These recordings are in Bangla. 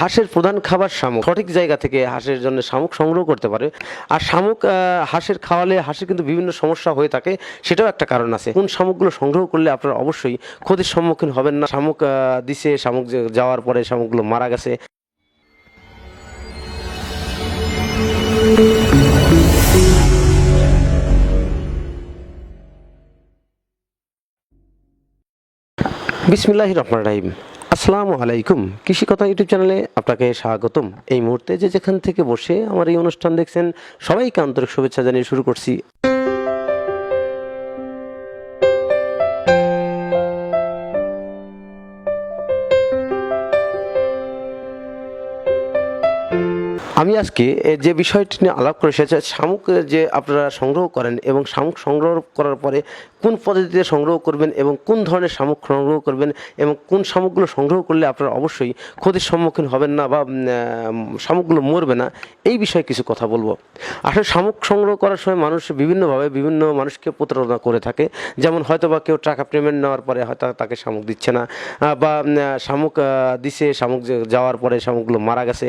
হাঁসের প্রধান খাবার শামুক। সঠিক জায়গা থেকে হাঁসের জন্য শামুক সংগ্রহ করতে পারে। আর শামুক হাঁসের খাওয়ালে হাঁসের কিন্তু বিভিন্ন সমস্যা হয়ে থাকে, সেটাও একটা কারণ আছে। কোন শামুকগুলো সংগ্রহ করলে আপনারা অবশ্যই ক্ষতির সম্মুখীন হবেন না। শামুক দিছে, শামুক যাওয়ার পরে শামুকগুলো মারা গেছে। বিসমিল্লাহ রহমান রাহিম। আসসালামু আলাইকুম। কৃষি কথা ইউটিউব চ্যানেলে আপনাকে স্বাগতম। এই মুহূর্তে যে যেখান থেকে বসে আমার এই অনুষ্ঠান দেখছেন, সবাইকে আন্তরিক শুভেচ্ছা জানিয়ে শুরু করছি। আমি আজকে যে বিষয়টি নিয়ে আলাপ করে সেটা শামুক যে আপনারা সংগ্রহ করেন এবং শামুক সংগ্রহ করার পরে কোন পদ্ধতিতে সংগ্রহ করবেন এবং কোন ধরনের শামুক সংগ্রহ করবেন এবং কোন শামুকগুলো সংগ্রহ করলে আপনারা অবশ্যই ক্ষতির সম্মুখীন হবেন না বা শামুকগুলো মরবে না, এই বিষয়ে কিছু কথা বলব। আসলে শামুক সংগ্রহ করার সময় মানুষ বিভিন্নভাবে বিভিন্ন মানুষকে প্রতারণা করে থাকে। যেমন হয়তো বা কেউ টাকা পেমেন্ট নেওয়ার পরে হয়তো তাকে শামুক দিচ্ছে না বা শামুক দিছে, শামুক যাওয়ার পরে শামুকগুলো মারা গেছে।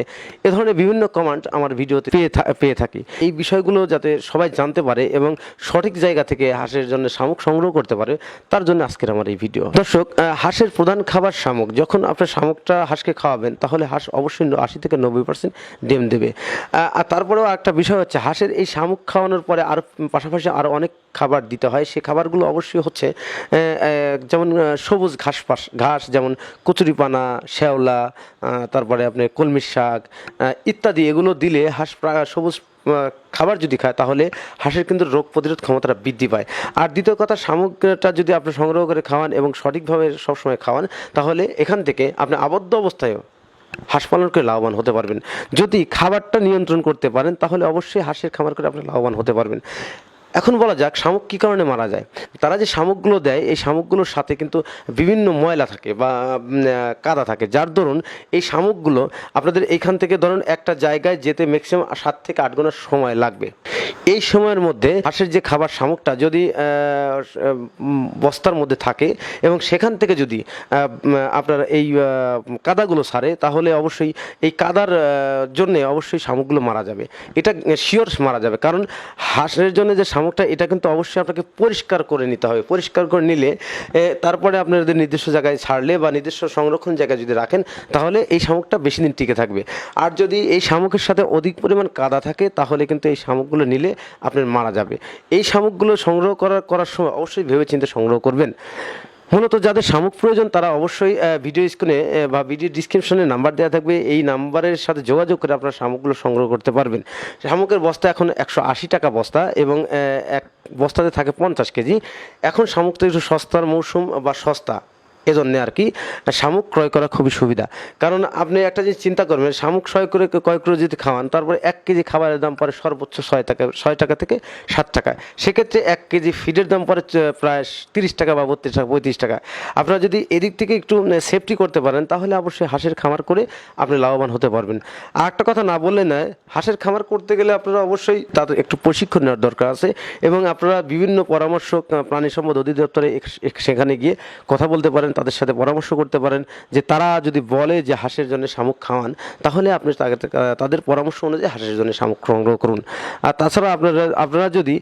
এ ধরনের বিভিন্ন কমান্ড আমার ভিডিওতে পেয়ে পেয়ে থাকি। এই বিষয়গুলো যাতে সবাই জানতে পারে এবং সঠিক জায়গা থেকে হাঁসের জন্য শামুক সংগ্রহ করতে পারে, তার জন্য আজকের আমার এই ভিডিও। দর্শক হাঁসের প্রধান খাবার শামুক। যখন আপনার শামুকটা হাঁসকে খাওয়াবেন, তাহলে হাঁস অবশ্যই আশি থেকে নব্বই পার্সেন্ট ডিম দেবে। আর তারপরেও একটা বিষয় হচ্ছে, হাঁসের এই শামুক খাওয়ানোর পরে আরও পাশাপাশি আরও অনেক খাবার দিতে হয়। সেই খাবারগুলো অবশ্যই হচ্ছে যেমন সবুজ ঘাস পাশ, ঘাস, যেমন কচুরিপানা, শ্যাওলা তারপরে আপনি কলমির শাক ইত্যাদি এগুলো দিলে হাঁস সবুজ খাবার যদি খায়, তাহলে হাঁসের কিন্তু রোগ প্রতিরোধ ক্ষমতাটা বৃদ্ধি পায়। আর দ্বিতীয় কথা, সামগ্রীটা যদি আপনি সংগ্রহ করে খাওয়ান এবং সঠিকভাবে সবসময় খাওয়ান, তাহলে এখান থেকে আপনি আবদ্ধ অবস্থায়ও হাঁস পালন করে লাভবান হতে পারবেন। যদি খাবারটা নিয়ন্ত্রণ করতে পারেন, তাহলে অবশ্যই হাঁসের খামার করে আপনি লাভবান হতে পারবেন। এখন বলা যাক, শামুক কী কারণে মারা যায়? তারা যে শামুকগুলো দেয়, এই শামুকগুলোর সাথে কিন্তু বিভিন্ন ময়লা থাকে বা কাদা থাকে। যার দরুন এই শামুকগুলো আপনাদের এইখান থেকে ধরুন একটা জায়গায় যেতে ম্যাক্সিমাম সাত থেকে আট ঘণ্টা সময় লাগবে। এই সময়ের মধ্যে হাঁসের যে খাবার শামুকটা যদি বস্তার মধ্যে থাকে এবং সেখান থেকে যদি আপনার এই কাদাগুলো সারে, তাহলে অবশ্যই এই কাদার জন্যে অবশ্যই শামুকগুলো মারা যাবে। এটা শিওর মারা যাবে। কারণ হাঁসের জন্য যে শামুকটা এটা কিন্তু অবশ্যই আপনাকে পরিষ্কার করে নিতে হবে। পরিষ্কার করে নিলে তারপরে আপনার যদি নির্দিষ্ট জায়গায় ছাড়লে বা নির্দিষ্ট সংরক্ষণ জায়গায় যদি রাখেন, তাহলে এই শামুকটা বেশি দিন টিকে থাকবে। আর যদি এই শামুকের সাথে অধিক পরিমাণ কাদা থাকে, তাহলে কিন্তু এই শামুকগুলো নিলে আপনার মারা যাবে। এই শামুকগুলো সংগ্রহ করার করার সময় অবশ্যই ভেবেচিন্তে সংগ্রহ করবেন। মূলত যাদের শামুক প্রয়োজন, তারা অবশ্যই ভিডিও স্ক্রিনে বা ভিডিও ডিসক্রিপশনে নাম্বার দেওয়া থাকবে। এই নাম্বারের সাথে যোগাযোগ করে আপনারা শামুকগুলো সংগ্রহ করতে পারবেন। শামুকের বস্তা এখন একশো আশি টাকা বস্তা এবং এক বস্তাতে থাকে পঞ্চাশ কেজি। এখন শামুকটা একটু সস্তার মৌসুম বা সস্তা। এজন্য আর কি, শামুক ক্রয় করা খুবই সুবিধা। কারণ আপনি একটা জিনিস চিন্তা করবেন, শামুক ক্রয় করে ক্রয় করে যদি খাওয়ান, তারপরে এক কেজি খাবারের দাম পড়ে সর্বোচ্চ ছয় টাকা ছয় টাকা থেকে সাত টাকা। সেক্ষেত্রে এক কেজি ফিডের দাম পড়ে প্রায় তিরিশ টাকা বা বত্রিশ টাকা, পঁয়ত্রিশ টাকা। আপনারা যদি এদিক থেকে একটু সেফটি করতে পারেন, তাহলে অবশ্যই হাঁসের খামার করে আপনি লাভবান হতে পারবেন। আর একটা কথা না বললে নয়, হাঁসের খামার করতে গেলে আপনারা অবশ্যই তাদের একটু প্রশিক্ষণ নেওয়ার দরকার আছে এবং আপনারা বিভিন্ন পরামর্শ প্রাণী সম্পদ অধিদপ্তরে সেখানে গিয়ে কথা বলতে পারেন। তাদের সাথে পরামর্শ করতে পারেন যে তারা যদি বলে যে হাঁসের জন্য শামুক খাওয়ান, তাহলে আপনি তাদের পরামর্শ অনুযায়ী হাঁসের জন্য শামুক সংগ্রহ করুন। আর তাছাড়া আপনারা আপনারা যদি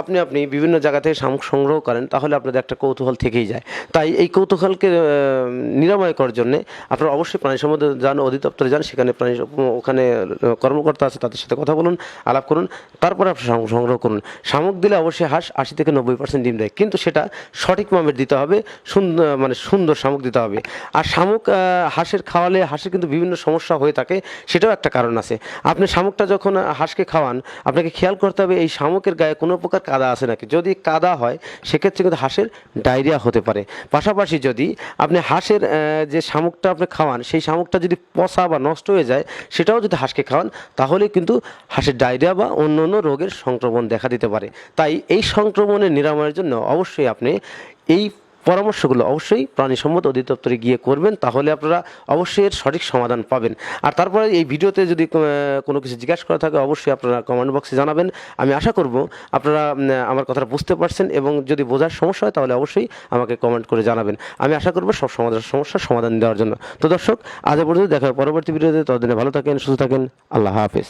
আপনি আপনি বিভিন্ন জায়গা থেকে শামুক সংগ্রহ করেন, তাহলে আপনাদের একটা কৌতূহল থেকেই যায়। তাই এই কৌতূহলকে নিরাময় করার জন্য আপনারা অবশ্যই প্রাণী সম্পদ যান, অধিদপ্তরে যান, সেখানে প্রাণী ওখানে কর্মকর্তা আছে, তাদের সাথে কথা বলুন, আলাপ করুন, তারপরে আপনি শামুক সংগ্রহ করুন। শামুক দিলে অবশ্যই হাঁস আশি থেকে নব্বই পার্সেন্ট ডিম দেয়, কিন্তু সেটা সঠিক মামের দিতে হবে সুন্দর মানে সুন্দর শামুক দিতে হবে। আর শামুক হাঁসের খাওয়ালে হাঁসের কিন্তু বিভিন্ন সমস্যা হয়ে থাকে, সেটাও একটা কারণ আছে। আপনি শামুকটা যখন হাঁসকে খাওয়ান, আপনাকে খেয়াল করতে হবে এই শামুকের গায়ে কোনো প্রকার কাদা আছে নাকি। যদি কাদা হয়, সেক্ষেত্রে কিন্তু হাঁসের ডায়রিয়া হতে পারে। পাশাপাশি যদি আপনি হাঁসের যে শামুকটা আপনি খাওয়ান, সেই শামুকটা যদি পচা বা নষ্ট হয়ে যায়, সেটাও যদি হাঁসকে খাওয়ান, তাহলে কিন্তু হাঁসের ডায়রিয়া বা অন্য অন্য রোগের সংক্রমণ দেখা দিতে পারে। তাই এই সংক্রমণের নিরাময়ের জন্য অবশ্যই আপনি এই পরামর্শগুলো অবশ্যই প্রাণী সম্পদ অধিদপ্তরে গিয়ে করবেন, তাহলে আপনারা অবশ্যই এর সঠিক সমাধান পাবেন। আর তারপরে এই ভিডিওতে যদি কোনো কিছু জিজ্ঞাসা করা থাকে, অবশ্যই আপনারা কমেন্ট বক্সে জানাবেন। আমি আশা করব আপনারা আমার কথাটা বুঝতে পারছেন এবং যদি বোঝার সমস্যা হয়, তাহলে অবশ্যই আমাকে কমেন্ট করে জানাবেন। আমি আশা করব সব সমাধান, সমস্যার সমাধান দেওয়ার জন্য। তো দর্শক, আজ পর্যন্ত দেখার পরবর্তী ভিডিওতে। ততদিনে ভালো থাকেন, সুস্থ থাকেন। আল্লাহ হাফেজ।